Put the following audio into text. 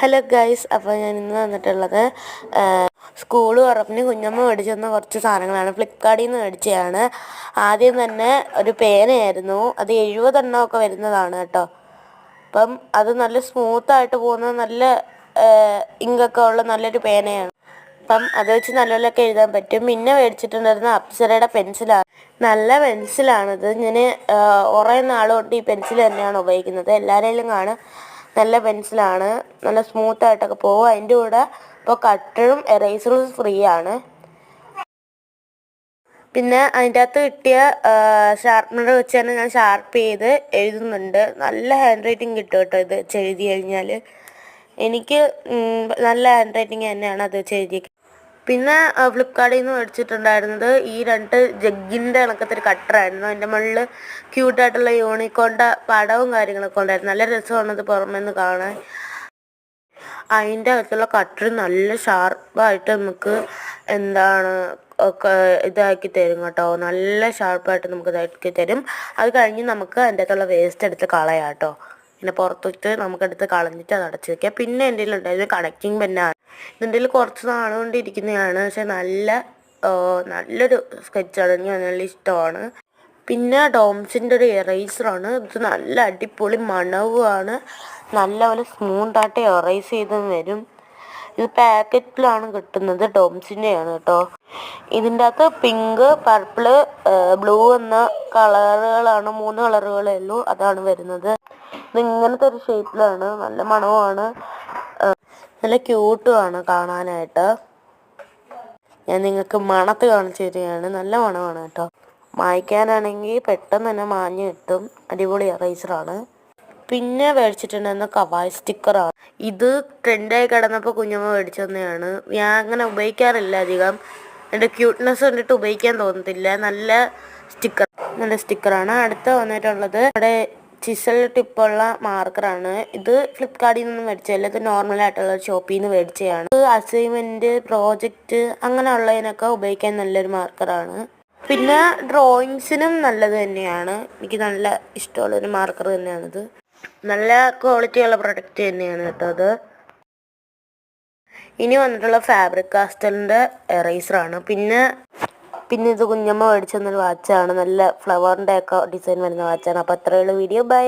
Hello guys അപ്പോൾ ഞാൻ ഇന്ന് വന്നിട്ടുള്ളത് സ്കൂൾ ഉറപ്പിന് കുഞ്ഞമ്മ മേടിച്ചു തന്ന കുറച്ച് സാധനങ്ങളാണ്. ഫ്ലിപ്കാർട്ടിൽ നിന്ന് മേടിച്ചതാണ്. ആദ്യം തന്നെ ഒരു പേനയായിരുന്നു. അത് എഴുപതെണ്ണമൊക്കെ വരുന്നതാണ് കേട്ടോ. അപ്പം അത് നല്ല സ്മൂത്തായിട്ട് പോകുന്ന നല്ല ഇങ്കൊക്കെ ഉള്ള നല്ലൊരു പേനയാണ്. അപ്പം അത് വെച്ച് നല്ലപോലെയൊക്കെ എഴുതാൻ പറ്റും. പിന്നെ മേടിച്ചിട്ടുണ്ടായിരുന്ന അപ്സരയുടെ പെൻസിലാണ് നല്ല പെൻസിലാണിത്. ഞാൻ കുറേ നാളുകൊണ്ട് ഈ പെൻസിൽ തന്നെയാണ് ഉപയോഗിക്കുന്നത്. എല്ലാവരെയും കാണും. നല്ല പെൻസിലാണ്. നല്ല സ്മൂത്ത് ആയിട്ടൊക്കെ പോകും അതിന്റെ കൂടെ ഇപ്പോൾ കട്ടറും എറേസറും ഫ്രീ ആണ്. പിന്നെ അതിന്റെ അകത്ത് കിട്ടിയ ഷാർപ്പനർ വെച്ച് തന്നെ ഞാൻ ഷാർപ്പ് ചെയ്ത് എഴുതുന്നുണ്ട്. നല്ല ഹാൻഡ് റൈറ്റിംഗ് കിട്ടും കേട്ടോ ഇത് എഴുതി കഴിഞ്ഞാൽ എനിക്ക് നല്ല ഹാൻഡ് റൈറ്റിംഗ് തന്നെയാണ് അത് എഴുതി പിന്നെ ഫ്ലിപ്കാർട്ടിൽ നിന്ന് മേടിച്ചിട്ടുണ്ടായിരുന്നത് ഈ രണ്ട് ജഗ്ഗിന്റെ കണക്കത്തെ കട്ടറായിരുന്നു. അതിന്റെ മുകളിൽ ക്യൂട്ടായിട്ടുള്ള യൂണിക്കോണിന്റെ പടവും കാര്യങ്ങളൊക്കെ ഉണ്ടായിരുന്നു. നല്ല രസമാണ് അത് പുറമേന്ന് കാണാൻ. അതിന്റെ അകത്തുള്ള കട്ടർ നല്ല ഷാർപ്പായിട്ട് നമുക്ക് എന്താണ് ഒക്കെ ഇതാക്കി തരും കേട്ടോ. നല്ല ഷാർപ്പായിട്ട് നമുക്ക് ഇതാക്കി തരും. അത് കഴിഞ്ഞ് നമുക്ക് അതിന്റെ അകത്തുള്ള വേസ്റ്റ് എടുത്ത് കളയാം കേട്ടോ. പിന്നെ പുറത്തിട്ട് നമുക്കെടുത്ത് കളഞ്ഞിട്ട് അത് അടച്ച് വെക്കാം. പിന്നെ എന്റെ ഉണ്ടായത് കണക്റ്റിംഗ് പെന്നാണ്. ഇതിന്റെ കുറച്ച് നാൾ കൊണ്ട് ഇരിക്കുന്നതാണ് പക്ഷെ നല്ല നല്ലൊരു സ്കെച്ചാണ് എനിക്ക് നല്ല ഇഷ്ടമാണ്. പിന്നെ ഡോംസിന്റെ ഒരു ആണ്. ഇത് നല്ല അടിപൊളി മണവുമാണ്. നല്ലപോലെ സ്മൂത്തായിട്ട് എറൈസ് ചെയ്ത് വരും. ഇത് പാക്കറ്റിലാണ് കിട്ടുന്നത്. ഡോംസിന്റെയാണ് കേട്ടോ. ഇതിന്റെ അകത്ത് പിങ്ക് പർപ്പിൾ ബ്ലൂ എന്ന കളറുകളാണ്. മൂന്ന് കളറുകളേ ഉള്ളൂ. അതാണ് വരുന്നത്. ഇത് ഇങ്ങനത്തെ ഒരു ഷേപ്പിലാണ് നല്ല മണവുമാണ്. നല്ല ക്യൂട്ടുമാണ് കാണാനായിട്ട്. ഞാൻ നിങ്ങൾക്ക് മണത്ത് കാണിച്ചു തരികയാണ്. നല്ല മണമാണ് കേട്ടോ. മായ്ക്കാനാണെങ്കിൽ പെട്ടെന്ന് തന്നെ മാഞ്ഞ് കിട്ടും. അടിപൊളി എറൈസറാണ് പിന്നെ മേടിച്ചിട്ടുണ്ടായിരുന്ന കവായ് സ്റ്റിക്കറാണ്. ഇത് ട്രെൻഡായി കിടന്നപ്പോൾ കുഞ്ഞമ്മ മേടിച്ചു തന്നെയാണ് ഞാൻ അങ്ങനെ ഉപയോഗിക്കാറില്ല അധികം. എന്റെ ക്യൂട്ട്നെസ് കണ്ടിട്ട് ഉപയോഗിക്കാൻ തോന്നത്തില്ല. നല്ല സ്റ്റിക്കർ നല്ല സ്റ്റിക്കറാണ്. അടുത്ത വന്നിട്ടുള്ളത് ഇവിടെ ചിസൽ ടിപ്പുള്ള മാർക്കറാണ് ഇത് ഫ്ലിപ്കാർട്ടിൽ നിന്ന് മേടിച്ചതല്ല ഇത് നോർമലായിട്ടുള്ള ഷോപ്പിൽ നിന്ന് മേടിച്ചതാണ്. ഇത് അസൈൻമെന്റ് പ്രോജക്റ്റ് അങ്ങനെയുള്ളതിനൊക്കെ ഉപയോഗിക്കാൻ നല്ലൊരു മാർക്കറാണ് പിന്നെ ഡ്രോയിങ്സിനും നല്ലത് തന്നെയാണ്. എനിക്ക് നല്ല ഇഷ്ടമുള്ളൊരു മാർക്കർ തന്നെയാണിത്. നല്ല ക്വാളിറ്റിയുള്ള പ്രൊഡക്റ്റ് തന്നെയാണ് കേട്ടോ അത്. ഇനി വന്നിട്ടുള്ള ഫാബ്രിക് കാസ്റ്റലിന്റെ എറൈസറാണ് പിന്നെ പിന്നെ ഇത് കുഞ്ഞമ്മ മേടിച്ചു തന്നൊരു വാച്ചാണ് നല്ല ഫ്ലവറിന്റെ ഒക്കെ ഡിസൈൻ വരുന്ന വാച്ചാണ് അപ്പോൾ അത്രയുള്ള വീഡിയോ ബൈ